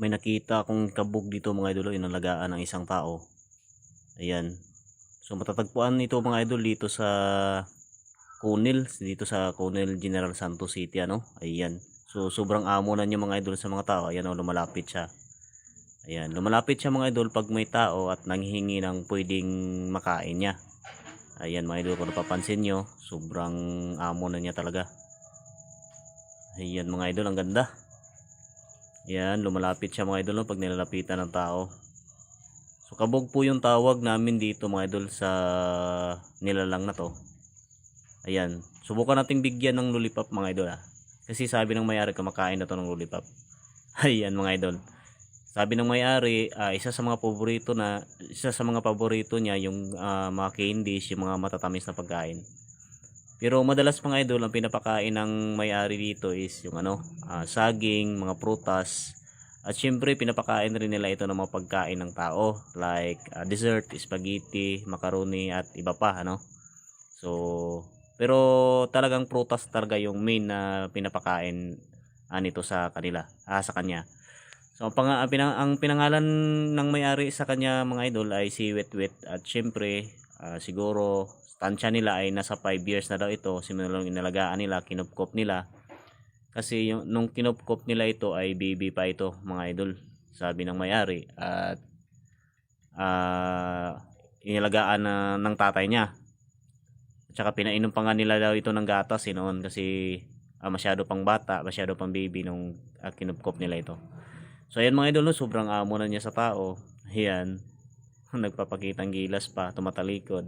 may nakita akong kabog dito mga idol, inalagaan ng isang tao. Ayan. So matatagpuan ito mga idol dito sa Cunil, dito sa Cunil General Santos City ano. Ayan. So sobrang amo na niya mga idol sa mga tao. Ayan o, lumalapit siya. Ayan, lumalapit siya mga idol pag may tao at nanghihingi ng pwedeng makain niya. Ayan mga idol, kung napapansin nyo, sobrang amo na niya talaga. Ayan mga idol, ang ganda. Ayan, lumalapit siya mga idol no, pag nilalapitan ng tao. So kabog po yung tawag namin dito mga idol sa nilalang na to. Ayan, subukan nating bigyan ng lollipop mga idol ah. Kasi sabi ng may-ari kumakain na to ng lollipop. Ayan mga idol. Sabi ng may-ari, ah, isa sa mga paborito na isa sa mga paborito niya yung ah, mga candies, yung mga matatamis na pagkain. Pero madalas mga idol, ang pinapakain ng may-ari dito is yung ano, ah, saging, mga prutas. At syempre, pinapakain rin nila ito ng mga pagkain ng tao like ah, dessert, spaghetti, macaroni at iba pa, ano. So, pero talagang prutas talaga yung main na pinapakain ah, nito sa kanila, ah, sa kanya. So ang, pang, ang pinangalan ng may-ari sa kanya mga idol ay si Wetwet at syempre ah, siguro tansya nila ay nasa 5 years na daw ito simulang inalagaan nila, kinupkop nila. Kasi yung, nung kinupkop nila ito ay baby pa ito mga idol sabi ng may-ari. At ah inalagaan na ng tatay niya. At saka pinainom pa nga nila daw ito ng gatas eh, noon. Kasi ah, masyado pang bata, masyado pang baby nung ah, kinupkop nila ito. So ayan mga idol, no, sobrang amo na niya sa tao. Ayan. Nagpapakitang gilas pa, tumatalikod.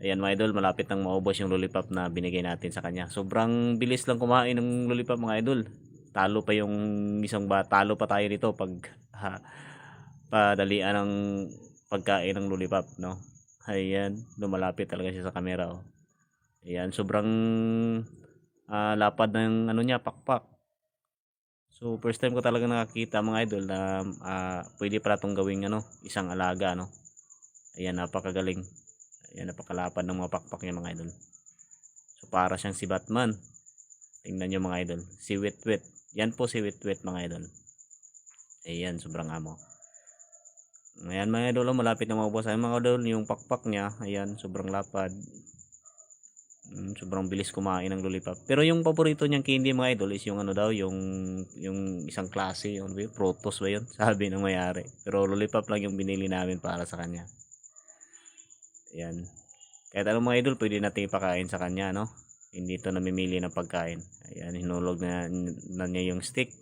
Ayan mga idol, malapit nang maubos yung lollipop na binigay natin sa kanya. Sobrang bilis lang kumain ng lollipop mga idol. Talo pa yung isang ba, talo pa tayo dito pag ha, padalian ng pagkain ng lollipop, no? Ayan, lumalapit talaga siya sa camera, oh. Ayan, sobrang ah, lapad ng ano niya, pakpak. So first time ko talaga nakakita mga idol na ah, pwede pala itong gawing ano, isang alaga no. Ayan napakagaling. Ayan napakalapad ng mga pakpak niya mga idol. So para siyang si Batman. Tingnan niyo mga idol. Si Wetwet. Yan po si Wetwet mga idol. Ayan sobrang amo. Ayan mga idol, oh, malapit na maubos. Ayan mga idol, yung pakpak niya, ayan, sobrang lapad. Mm, sobrang bilis kumain ng lollipop. Pero yung paborito niyang candy mga idol is yung ano daw, yung yung isang klase, yung ano? Protos ba yun? Sabi ng may-ari. Pero lollipop lang yung binili namin para sa kanya. Ayan. Kahit anong mga idol, pwede natin ipakain sa kanya, no? Hindi ito namimili ng pagkain. Ayan, hinulog na, na niya yung stick.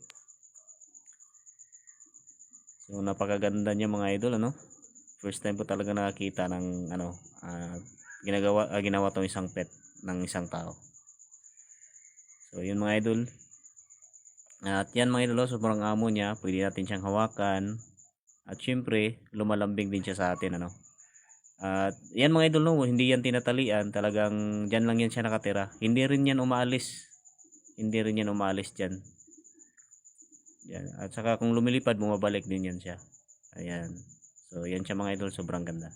So, napakaganda niya mga idol, ano? First time ko talaga nakakita ng, ano, ah, ginagawa, ah, ginawa tong isang pet ng isang tao. So, yun mga idol. At yan mga idol, oh, sobrang amo niya. Pwede natin siyang hawakan. At syempre, lumalambing din siya sa atin, ano. At yan mga idol, no, hindi yan tinatalian. Talagang dyan lang yan siya nakatira. Hindi rin yan umaalis. Hindi rin yan umaalis dyan. Yan. At saka kung lumilipad, bumabalik din yan siya. Ayan. So, yan siya mga idol, sobrang ganda.